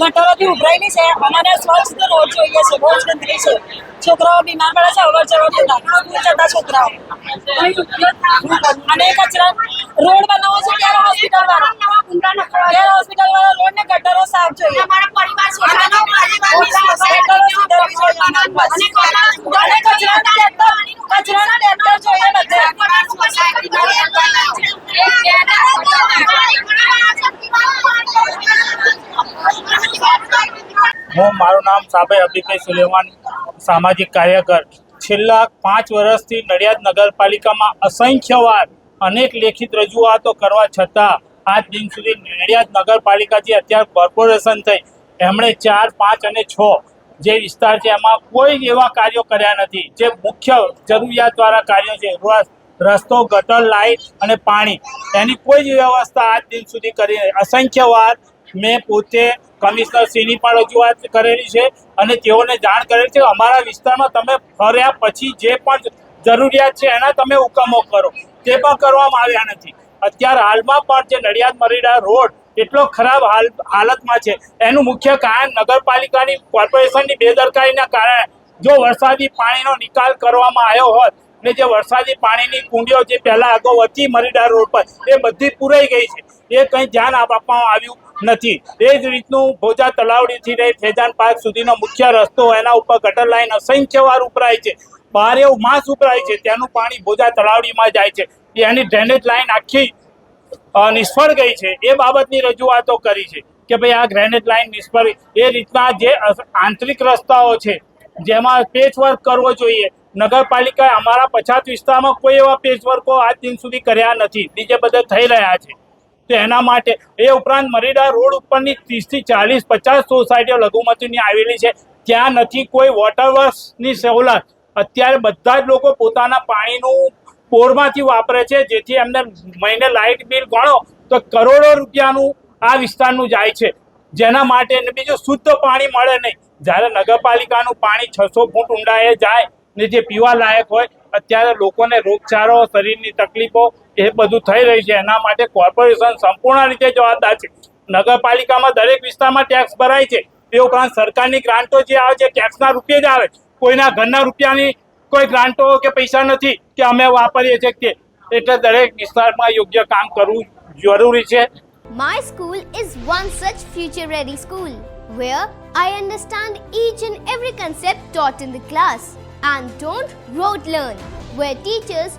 ગલી ઉભરાઈ નહીં છે. અમારે સ્વચ્છ રોડ જોઈએ છે. બહુ જ ગંદકી છે. છોકરાઓ બીમાર પડે છે અવર જવર દૂર જતા છોકરાઓ. અને કચરા રોડ બનાવો છે ત્યારે હોસ્પિટલ વાળા. ત્યારે હોસ્પિટલ વાળા રોડ ને ગટરો સાફ જોઈએ ગટરો સુધારવી જોઈએ અને કચરાના ડેમ્પર કચરાના ડેમ્પર જોઈએ બધે હું મારું નામ સાબે અબીભાઈ સુલેમાન, સામાજિક કાર્યકર છેલ્લા પાંચ વર્ષથી નડિયાદ નગરપાલિકામાં અસંખ્ય વાર અનેક લેખિત રજૂઆતો કરવા છતાં આજ દિન સુધી નડિયાદ નગરપાલિકા જે અત્યારે કોર્પોરેશન થઈ, એમણે ચાર, પાંચ અને છ જે વિસ્તાર છે એમાં કોઈ એવા કાર્યો કર્યા નથી જે મુખ્ય જરૂરિયાતવાળા કાર્યો છે રસ્તો, ગટર લાઇટ અને પાણી, એની કોઈ જ વ્યવસ્થા આજ દિન સુધી કરી નથી. મેં પોતે કમિશનર શ્રીની પણ રજૂઆત કરેલી છે અને તેઓને જાણ કરેલી છે અમારા વિસ્તારમાં તમે ફર્યા પછી જે પણ જરૂરિયાત છે એના તમે હુકમો કરો. તે પણ કરવામાં આવ્યા નથી. અત્યારે હાલમાં પણ જે નડિયાદ મરીડા રોડ એટલો ખરાબ હાલ, હાલતમાં છે. એનું મુખ્ય કારણ નગરપાલિકાની કોર્પોરેશનની બેદરકારીના કારણે જો વરસાદી પાણીનો નિકાલ કરવામાં આવ્યો હોત ને જે વરસાદી પાણીની કુંડીઓ જે પહેલા અગાઉ હતી મરીડા રોડ પર, એ બધી પૂરાઈ ગઈ છે. એ કંઈ ધ્યાન આપવામાં આવ્યું નથી. એ જ રીતનું ભોજા તલાવડીથી લઈ ફેજાન પાર્ક સુધીનો મુખ્ય રસ્તો એના ઉપર ગટર લાઈન અસંખ્ય વાર ઉપરાય છે. ભારે માસ ઉપરાય છે. ત્યાંનું પાણી ભોજા તલાવડીમાં જાય છે. એની ડ્રેનેજ લાઈન આખી નિષ્ફળ ગઈ છે. એ બાબતની રજૂઆતો કરી છે કે ભાઈ આ ગ્રેનેડ લાઈન નિષ્ફળ એ રીતના જે આંતરિક રસ્તાઓ છે, જેમાં પેચવર્ક કરવો જોઈએ. નગરપાલિકાએ અમારા પછાત વિસ્તારમાં કોઈ એવા પેચવર્કો આજ દિન સુધી કર્યા નથી. બીજે બધે થઈ રહ્યા છે. તો એના માટે એ ઉપરાંત મરીડા રોડ ઉપરની ત્રીસથી ચાલીસ, પચાસ સોસાયટીઓ લઘુમતીની આવેલી છે. ત્યાં નથી કોઈ વોટર વર્ક્સની સવલત. અત્યારે બધા જ લોકો પોતાના પાણીનું બોરમાંથી વાપરે છે, જેથી એમને મહિને લાઇટ બિલ ગણો તો કરોડો રૂપિયાનું આ વિસ્તારનું જાય છે. જેના માટે એને બીજું શુદ્ધ પાણી મળે નહીં. જ્યારે નગરપાલિકાનું પાણી છસો ફૂટ ઊંડાએ જાય ને જે પીવા લાયક હોય, અત્યારે લોકોને રોગચાળો, શરીરની તકલીફો એ બધું થઈ રહ્યું છે. એના માટે કોર્પોરેશન સંપૂર્ણ રીતે જવાબદાર છે. નગરપાલિકામાં દરેક વિસ્તારમાં ટેક્સ ભરાય છે. એ ઉપરાંત સરકારની ગ્રાન્ટો જે આવે છે ટેક્સના રૂપિયે જ આવે. કોઈના ઘરના રૂપિયાની કોઈ ગ્રાન્ટો કે પૈસા નથી કે અમે વાપરીએ છીએ કે એટલે દરેક વિસ્તારમાં યોગ્ય કામ કરવું જરૂરી છે. My school is one such future ready school where I understand each and every concept taught in the class. And don't rote learn, where teachers